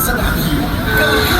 Sẽ làm?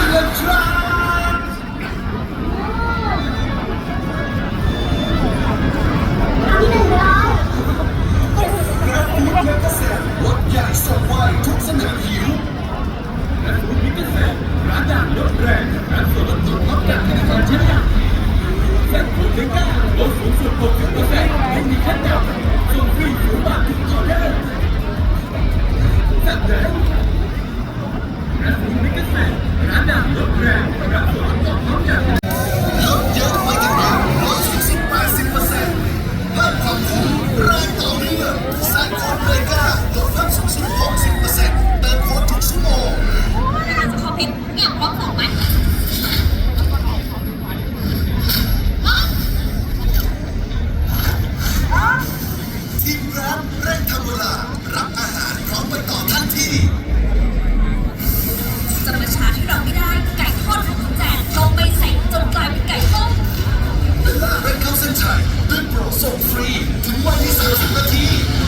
ถึงวันที่ 30 นาที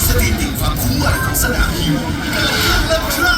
สถิติความคู่มไหวของสนามฮิวเกิดขึ้นแล้วครับ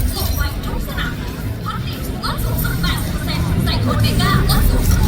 행복해가 어서 오세요.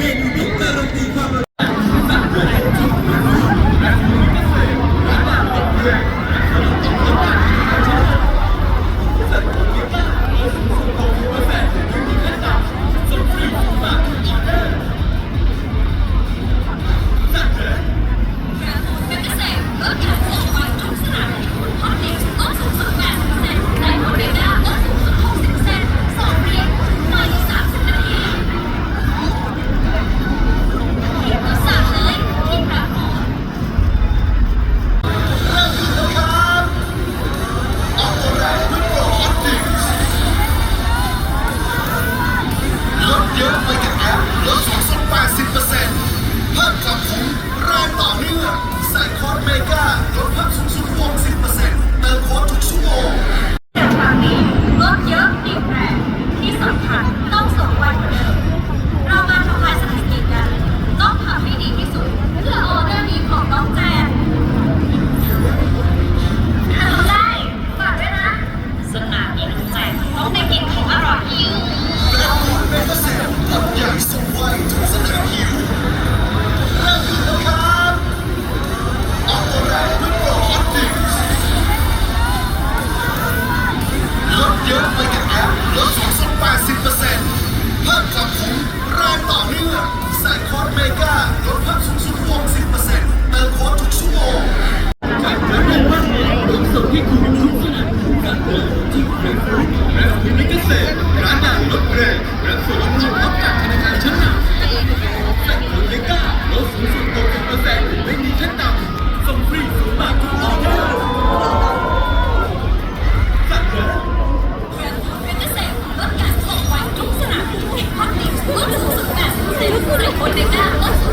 ਮੈਨੂੰ ਕਰਨ ਦੀ ਖਬਰ 我顶你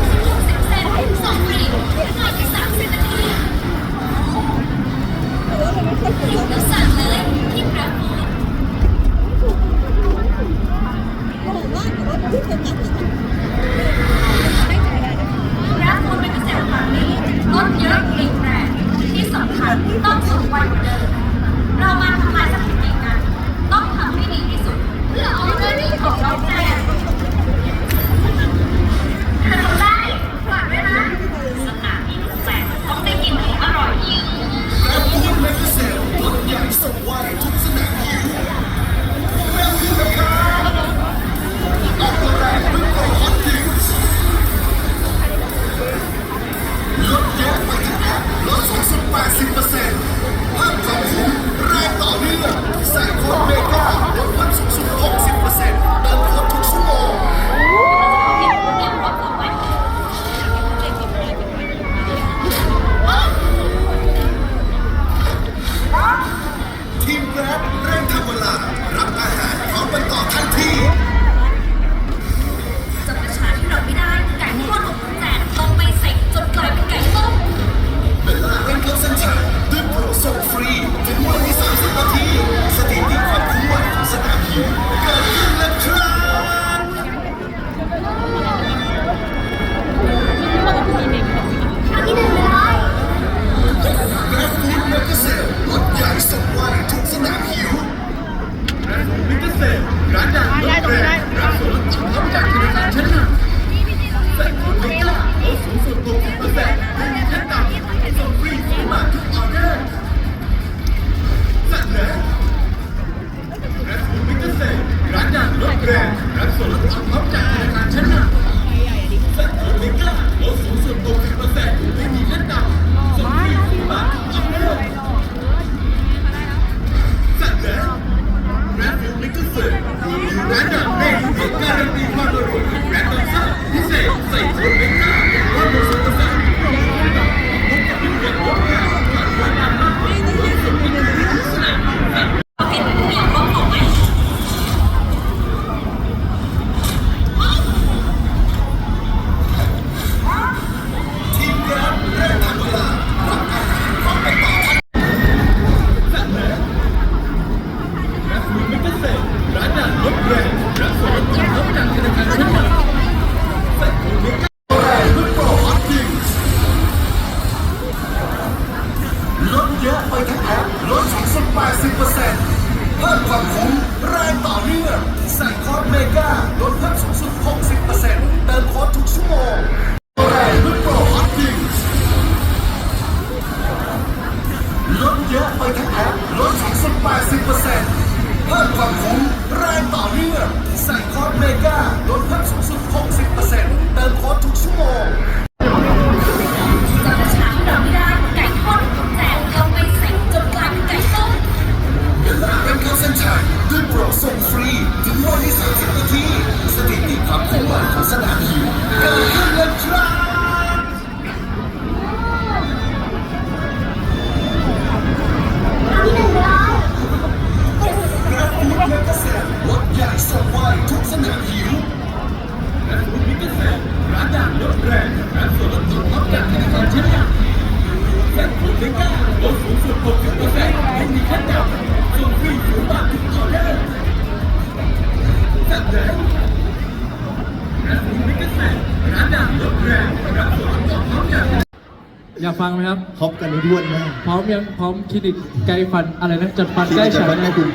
อยากฟังไหมครับ ครบกันด้วนมากพร้อมยังพร้อมคลินิกไกลฟันอะไรนะจัดฟันใกล้ฉันให้คุณ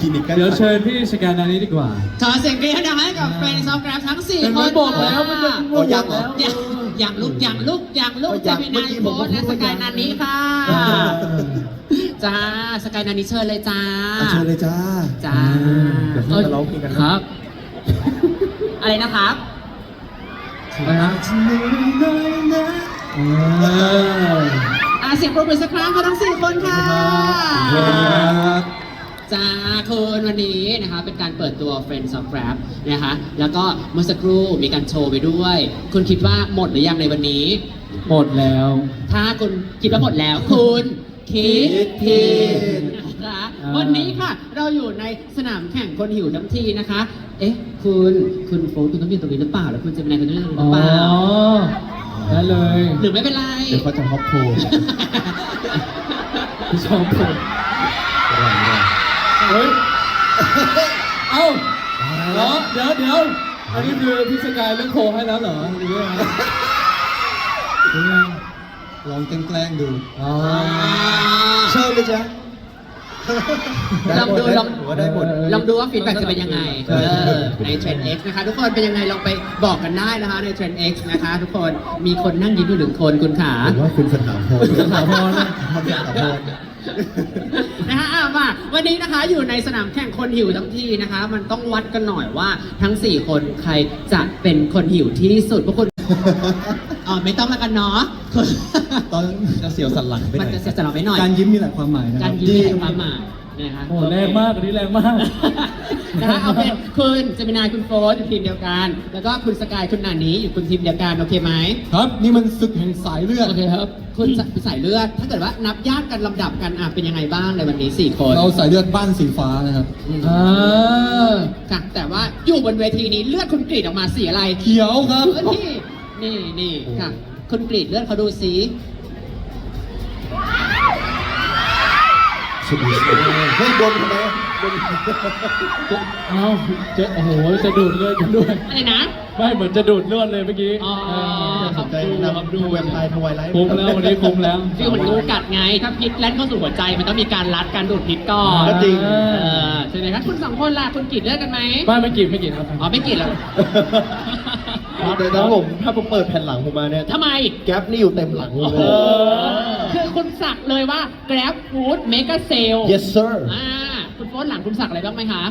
คลินิกใกล้เดี๋ยวเชิญพี่สแกนอันนี้ดีกว่า ขอเสียงกรี๊ดดังให้กับ Friends of Grab ทั้ง4เป็นคไม่นบอกแล้วมันจะค่ะพูดบอกแล้วอย่างอย่างลุกอย่างลุกอย่างลุกจะเป็นนายโพสและสกายนานี้ค่ะจ้าสกายนานี้เชิญเลยจ้าเอาเชิญเลยจ้าจ้าเดี๋ยวให้มาร้องเพลงกันนะ ครับ อะไรนะครับ นะครับอ่า อาเสียงปรบมือสักครั้งค่ะทั้ง4คนค่ะครับจ้าคุณวันนี้นะคะเป็นการเปิดตัว Friends of Grab นะคะแล้วก็เมื่อสักครู่มีการโชว์ไปด้วย คุณคิดว่าหมดหรือยังในวันนี้ หมดแล้ว ถ้าคุณคิดว่าหมดแล้ว คุณคิดผิดนะคะอ่าวันนี้ค่ะ เราอยู่ในสนามแข่งคนหิวทั้งทีนะคะ เอ๊ะ คุณคุณโฟนคุณต้องยืนตรงนี้หรือเปล่าแล้วคุณจะเป็นอะไรคุณต้องยืนตรงนี้หอ๋รืออเปล่า ได้เลยหรือไม่เป็นไรเดี๋ยวเขาจะฮอปโพลพี่ชอบผมเฮ้ย เอ้าเหรอเดี๋ยวเดี๋ยวอันนี้คือพี่สกายเลือกโคให้แล้วเหรอหรือยังไงหรือยังลองแกล้งๆดูอ๋อเชิญเลยจ้า ลองดูลองหัวได้หมด ลองดูว่าฟีดแบ็กจะเป็นยังไงใช่เออ ใน Trend X นะคะ ทุกคนเป็นยังไง ลองไปบอกกันได้นะคะ ใน Trend X นะคะ ทุกคน มีคนนั่งยิ้มอยู่หนึ่งคนคุณขา ผมว่าคุณสถาพรสถาพรนะคุณสถาพร นะคะอะมาวันนี้นะคะอยู่ในสนามแข่งคนหิวทั้งที่นะคะ มันต้องวัดกันหน่อยว่าทั้ง 4 คนใครจะเป็นคนหิวที่สุดพวกคุณ อ๋อไม่ต้องแล้วกันเนาะ ตอนจะเสียวสันหลังไปหมันน่อยจะเสียสละไปหน่อย การยิ้มมีหลายความหมายนะคการรับยิ้มมีความหมายนะคะโอ้แรงมากอันนี้แรงมาก นะคะเอาเป็นคุณเจมินายคุณโฟร์อยู่ทีมเดียวกัน แล้วก็คุณสกายคุณหนานี้อยู่คุณทีมเดียวกันโอเคไหมครับนี่มันศึกแห่งสายเลือด โอเคครับ คุณสายเลือด ถ้าเกิดว่านับญาติกันลำดับกันอะเป็นยังไงบ้างในวันนี้สี่คนเราสายเลือดบ้านสีฟ้านะครับ อืมอ่า ค่ะแต่ว่าอยู่บนเวทีนี้เลือดคุณกรีดออกมาสีอะไร เขียวครับ เออนี่ นี่นี่ค่ะ คุณกรีดเลือดเขาดูสีสุดยอดเฮ้ยบนทำไมบนเอ้าจะโอ้โห จะดูดเลือดกันด้วย อะไรนะ ไม่เหมือนจะดูดเลือดเลยเมื่อกี้อ๋อเออสนใจนำดูแวมไพร์ทวายไลท์คุ้มแล้ววันนี้คุ้มแล้วฟิลเหมือนงูกัดไง ถ้าพิษแล่นเข้าสู่หัวใจมันต้องมีการรัดการดูดพิษก่อนก็จริงเออใช่ไหมครับคุณสองคนล่ะคุณกรีดเลือดกันไหมไม่ไม่กินไม่กินครับอ๋อไม่กรีดหรอก เดี๋ยวนะผมถ้าผมเปิดแผ่นหลังผมมาเนี่ยทำไม แก๊ปนี่อยู่เต็มหลังเลเอยอคือคุณสักเลยว่า Grab Food Mega Sale yes sir อ่าคุณโฟนหลังคุณสักอะไรบ้างไหมคะ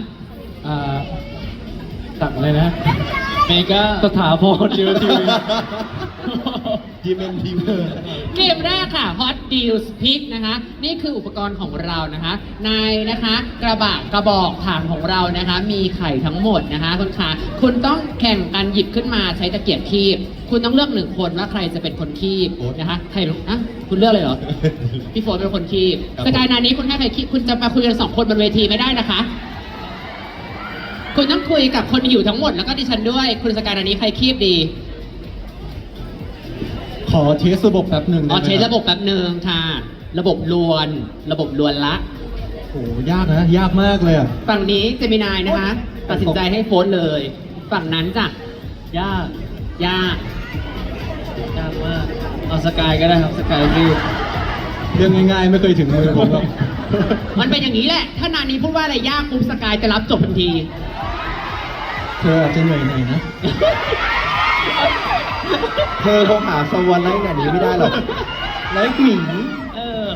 อ่าตักอะไรนะ เมกาสถาพรเดียวทีวี ทีมเอ็นทีมเกมแรกค่ะ Hot Deals Pick นะคะ นี่คืออุปกรณ์ของเรานะคะ ในนะคะกระบะกระบอกถังของเรานะคะ มีไข่ทั้งหมดนะคะ คุณคะคุณต้องแข่งกันหยิบขึ้นมาใช้ตะเกียบคีบ คุณต้องเลือกหนึ่งคนว่าใครจะเป็นคนคีบนะคะใครอะคุณเลือกเลยเหรอ พี่โฟนเป็นคนคีบครับสกายนานี้คุณให้ใครคีบคุณจะมาคุยกันสองคนบนเวทีไม่ได้นะคะ คุณต้องคุยกับคนอยู่ทั้งหมดแล้วก็ดิฉันด้วย คุณสกายนานี้ใครคีบดี ขอเทสระบบแป๊บหนึ่งอ๋อได้ไหมใช้ระบบแป๊บหนึ่งค่ะ ระบบลวน ระบบลวนละ โอ้โหยากนะ ยากมากเลยอะฝั่งนี้เจมินายนะคะ ตัดสินใจให้โฟนเลย ฝั่งนั้นจ้ะยากยากยากมากเอาสกายก็ได้ครับสกายคือเรื่องง่ายๆ ไม่เคยถึงมือผมหรอกมันเป็นอย่างนี้แหละ ถ้านานี้พูดว่าอะไรยากปุ๊บสกายจะรับจบทันที เธออาจจะเหนื่อยหน่อยนะ เธอคงหาสวรรค์ไลท์แบบนี้ไม่ได้หรอกไลฟ์หมีเออ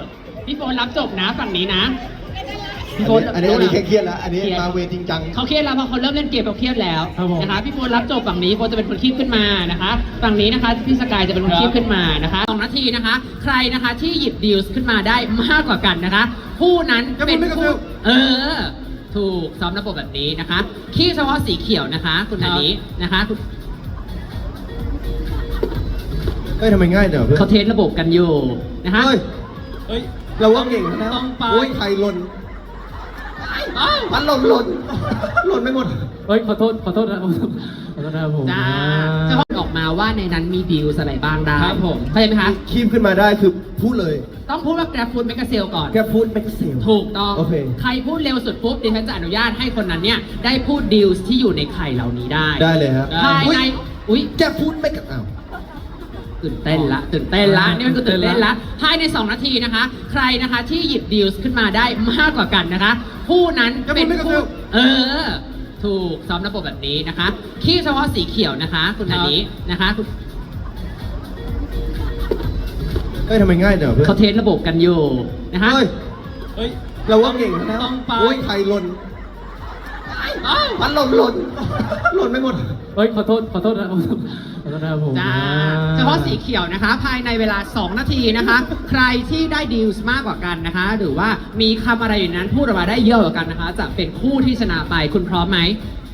พี่โฟนรับจบนะฝั่งนี้นะ พี่โฟนอันนี้อันนี้แค่เครียดแล้ว อันนี้เครียดมาเวจริงจังเขาเครียดแล้วเพราะเขาเริ่มเล่นเกมเขาเครียดแล้วครับผมนะคะพี่โฟนรับจบฝั่งนี้โฟนจะเป็นคนคีบขึ้นมานะคะ ฝั่งนี้นะคะพี่สกายจะเป็นคนคีบขึ้นมานะคะสองนาทีนะคะ ใครนะคะที่หยิบดีลส์ขึ้นมาได้มากกว่ากันนะคะ ผู้นั้นเป็นผู้เออ ถูกซ้อมระบบแบบนี้นะคะ คีบเฉพาะสีเขียวนะคะ คุณอันนี้นะคะ เฮ้ยทำไมง่ายเดี๋ยวเพื่อน เขาเทสระบบกันอยู่นะคะเฮ้ย เฮ้ย เราว่าเก่งนะต้องไปโอ้ยไข่หล่นอ้าวพัดหล่นหล่นหล่นไปหมด เฮ้ยขอโทษขอโทษนะขอโทษนะครับผม จ้าจะพูดออกมาว่าในนั้นมีดีลอะไรบ้างได้ครับผม เข้าใจไหมคะ คีบขึ้นมาได้คือพูดเลย ต้องพูดว่า Grab Food Mega Sale ก่อนแค่พูดไม่ก็เสียวถูกต้อง โอเค ใครพูดเร็วสุดปุ๊บดิฉันจะอนุญาตให้คนนั้นเนี่ย ได้พูดดีลที่อยู่ในไข่เหล่านี้ได้ ได้เลยครับภายใน อุ้ยแค่พูดไม่ก็อ้าว ตื่นเต้นละตื่นเต้นละอ่านี่มันคือตื่นเต้นละภายใน 2 นาทีนะคะ ใครนะคะที่หยิบดีลขึ้นมาได้มากกว่ากันนะคะ ผู้นั้นเป็นผู้เออ ถูกซ้อมระบบแบบนี้นะคะคีบเฉพาะสีเขียวนะคะ คุณอันนี้นะคะคุณเฮ้ยทำไมง่ายเดี๋ยวเพื่อนเขาเทสระบบกันอยู่นะคะเฮ้ยเฮ้ยเราว่าเก่งนะต้องไปโอ้ยไข่หล่น อ้าวพัดหล่นหล่นหล่นไปหมด เฮ้ยขอโทษขอโทษนะขอโทษขอโทษนะครับผมจ้าเฉพาะสีเขียวนะคะ ภายในเวลา 2 นาทีนะคะ ใครที่ได้ดีลมากกว่ากันนะคะ หรือว่ามีคำอะไรอยู่นั้นพูดออกมาได้เยอะกว่ากันนะคะ จะเป็นคู่ที่ชนะไปคุณพร้อมไหม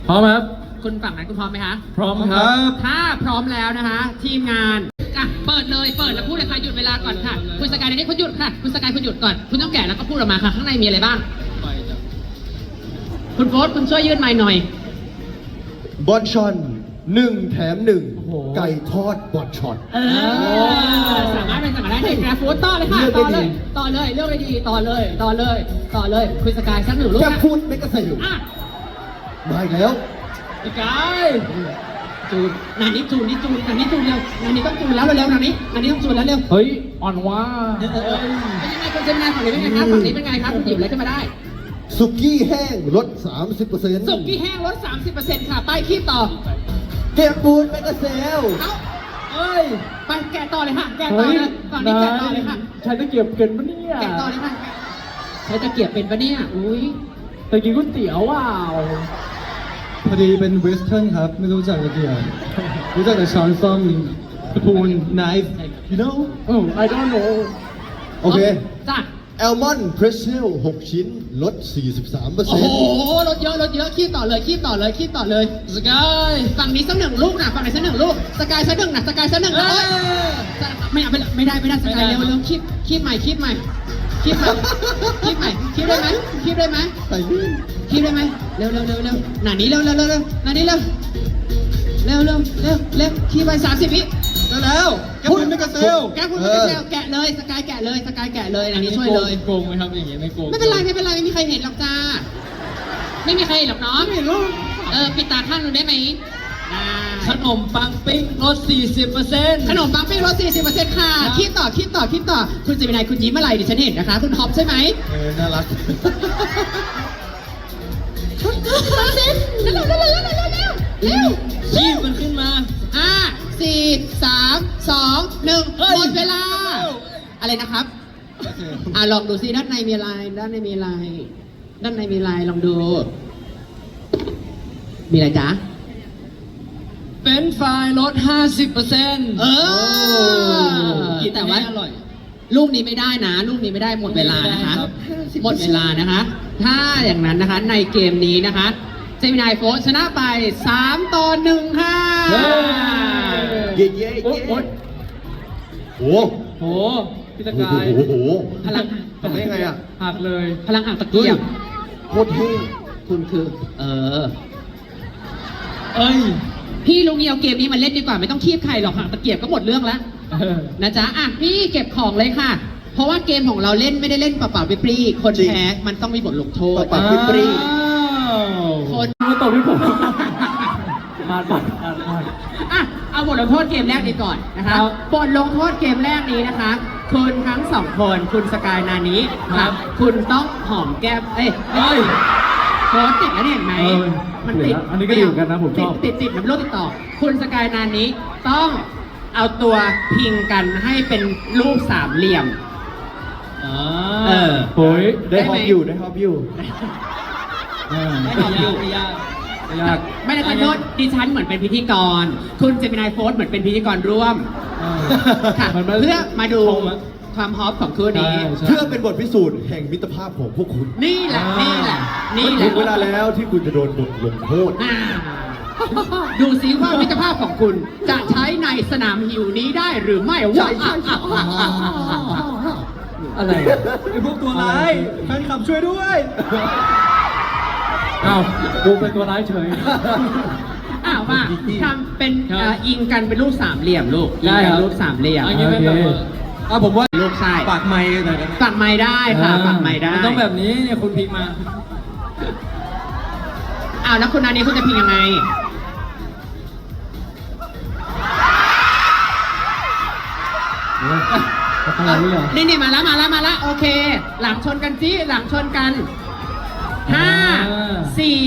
พร้อมครับ คุณฝั่งนั้นคุณพร้อมไหมคะ พร้อมครับ ถ้าพร้อมแล้วนะคะ ทีมงานอะเปิดเลยเปิดแล้วพูดเลยค่ะหยุดเวลาก่อนค่ะ คุณสกายในนี้คุณหยุดค่ะ คุณสกายคุณหยุดก่อน คุณต้องแกะแล้วก็พูดออกมาค่ะ ข้างในมีอะไรบ้าง คุณโฟสคุณช่วยยื่นไมค์หน่อย บอลชอนหนึ่งแถมหนึ่งโอ้โหไก่ทอดบอลชอนเออสามารถเป็นสามารถได้ในกราฟฟูดต่อเลยค่ะเลือกได้ต่อเลยดีต่อเลยเลือกได้ดีต่อเลยต่อเลยต่อเลยคุณสกายสักหนึ่งลูกแค่นะพูดไม่ก็เสียวอะมาอีกแล้วสกายจูนนานี้จูนนี่จูนนานี้จูนเร็วนานี้ต้องจูนแล้วเร็วๆนานี้นานี้ต้องจูนแล้วเร็วเฮ้ยอ่อนว่าเออเออเออเป็นยังไงคุณเจมินายฝั่งนี้เป็นไงครับฝั่งนี้เป็นไงครับคุณหยิบอะไรขึ้นมาได้ สุกี้แห้งลด 30%สุกี้แห้งลด 30%ค่ะ ไปคีบต่อแค่พูดไม่ก็เซล เอ้าเฮ้ย ไปแกะต่อเลยค่ะ แกะต่อเฮ้ยเลยฝั่งนี้แกะต่อเลยค่ะ ใช้ตะเกียบเป็นปะเนี่ยแกะต่อเลยค่ะ ใช้ตะเกียบเป็นปะเนี่ย อุ้ยตะกี้ก๋วยเตี๋ยวว้าวพอดีเป็นเวสเทิร์นครับ ไม่รู้จักตะเกียบรู้จักแต่ช้อนส้อมสปูน knife you know โอ้ I don't know โอเคจ้ะ แอลมอนด์เพรสเซล6ชิ้น ลด 43%โอ้โหรถเยอะรถเยอะคีบต่อเลยคีบต่อเลยคีบต่อเลย สกายฝั่งนี้สักหนึ่งลูกนะฝั่งไหนสักหนึ่งลูก สกายสักหนึ่งนะสกายสักหนึ่งนะเอ้ยไม่เอาไม่ได้ไม่ได้ไม่ได้สกายเร็วเร็วคีบคีบใหม่คีบใหม่คีบใหม่คีบใหม่คีบได้ไหมคีบได้ไหมใส่นี่คีบได้ไหมเร็วเร็วเร็วเร็วหนานี้เร็วเร็วเร็วเร็วหนานี้เร็วเร็วเร็วเร็วเร็วคีบไปสามสิบวิ ได้แล้วแกพูดไม่กระเซลแกคุณไม่กระเซลแกะเลยสกายแกะเลยสกายแกะเลยอันนี้ช่วยเลยโกงไหมครับอย่างเงี้ยไม่โกงไม่เป็นไรไม่เป็นไรไม่มีใครเห็นหรอกจ้าไม่มีใครเห็นหรอกน้องไม่รู้เออปิดตาข้างหนูได้ไหมขนมปังปิ้งลด 40%ขนมปังปิ้งลด 40%ค่ะ คิดต่อ คิดต่อ คิดต่อ คุณจะเป็นไงคุณยิ้มเมื่อไหร่ดิฉันเห็นนะคะ คุณท็อปใช่ไหมเออ น่ารักคุเร็วเร็วเร็วเร็วเร็วเร็วยี่มันขึ้นมา อ่า สี่สามสองหนึ่งเฮ้ยหมดเวลา อะไรนะครับอะลองดูซิด้านในมีอะไร ด้านในมีอะไร ด้านในมีอะไรลองดู มีอะไรจ๊ะเป็นไฟรายลด 50%เออกินแต่ว่าไม่อร่อย ลูกนี้ไม่ได้นะ ลูกนี้ไม่ได้หมดเวลานะคะครับหมดเวลานะคะ ถ้าอย่างนั้นนะคะในเกมนี้นะคะเจมินายโฟชนะไป 3 ต่อ 1 ค่ะ เย้เย้เย้โอ้เย้โอ้โอ้โหพี่ตะโหกายโอ้โหพลังทำได้ยังไงอะหักเลยพลังอ่างตะเกียบโคตรเท่คุณคือ เออ เอ้ย พี่ลุงเงียวเกมนี้มาเล่นดีกว่าไม่ต้องคีบใครหรอกห่างตะเกียบก็หมดเรื่องแล้วเออนะจ๊ะอะพี่เก็บของเลยค่ะ เพราะว่าเกมของเราเล่นไม่ได้เล่นเปล่าๆปรี้ๆคนแพ้มันต้องมีบทลงโทษปากปรีอ้าวคนมาตบที่ผมมาดบัดมาดบัดอะ เอาบทลงโทษเกมแรกนี้ก่อนนะคะครับบทลงโทษเกมแรกนี้นะคะคุณทั้งสองคนคุณสกายนานี้ครับ คุณต้องหอมแก้มเอ้ยเอ้ยโพสต์ติดแล้วเนี่ยเห็นไหมเออมันติดเห็นแล้วอันนี้ก็ดีเหมือนกันนะผมชอบ ติดติดติดมันโรคติดต่อ คุณสกายนานี้ต้องเอาตัวพิงกันให้เป็นรูปสามเหลี่ยมอ่าเออ โอ้ยได้ได้ฮไหมอปอยู่ได้ฮอปอยู่อ่าได้ฮอปอยู่ไม่ ยากไม่ยาก ไม่ได้ขอโทษดิฉันเหมือนเป็นพิธีกร คุณเจมินายโฟสเหมือนเป็นพิธีกรร่วมอ่าค่ะมันไม่เพื่อมาดูชมอะความฮอปของคู่นี้ใช่ใช่ เพื่อเป็นบทพิสูจน์แห่งมิตรภาพของพวกคุณนี่แหละนี่แหละนี่มันแหถึละงเวลาแล้วที่คุณจะโดนบทลงโทษ อ่าดูซิว่ามิตรภาพของคุณจะใช้ในสนามหิวนี้ได้หรือไม่วะอะไรอะ ไอพวกตัวร้ายแฟนคลับช่วยด้วย อ้าวกูเป็นตัวร้ายเฉย อ้าวว่าทำเป็นครับ เอ่ออิงกันเป็นรูปสามเหลี่ยมลูกอิงได้กัครับรูปสามเหลี่ยมอันนี้เป็นแบบว่าอะผมว่าลูกชายปากไม้หน่อยนะฝักไม้ได้ค่ะฝักไม้ได้มันต้องแบบนี้เนี่ยคุณพิกมา อ้าวแล้วคุณอันนี้คุณจะพิงยังไง ขนาดนี้เหรอ นี่นี่มาแล้วมาแล้วมาแล้วโอเค หลังชนกันสิหลังชนกัน ห้าอ่าสี่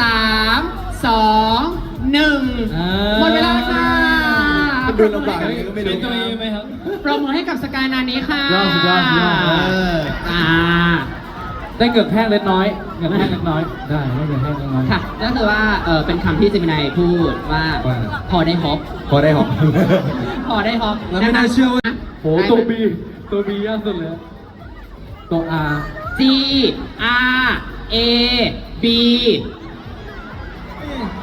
สามสองหนึ่งอ่า หมดเวลาค่ะมันดูลำบากยังไงก็ไม่รู้ เป็นตัวเองไหมครับโปรโมทให้กับสกายนานี้ค่ะยอดสุดยอดสุดยอด เออ อ่า ได้เกือบแห้งเล็กน้อยเกือบแห้งเล็กน้อย ได้ได้เกือบแห้งเล็กน้อย ค่ะก็คือว่าเออเป็นคำที่เจมินายพูดว่าว่า พอได้ฮอปพอได้หอม พอได้ฮอปแล้วไม่น่าเชื่อว่าะโหตัว B ตัว B ยากสุดเลย ตัว R G R A B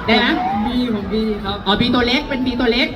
ได้ไหม B ของ B ครับ อ๋อ B ตัวเล็ก เป็น B ตัวเล็ก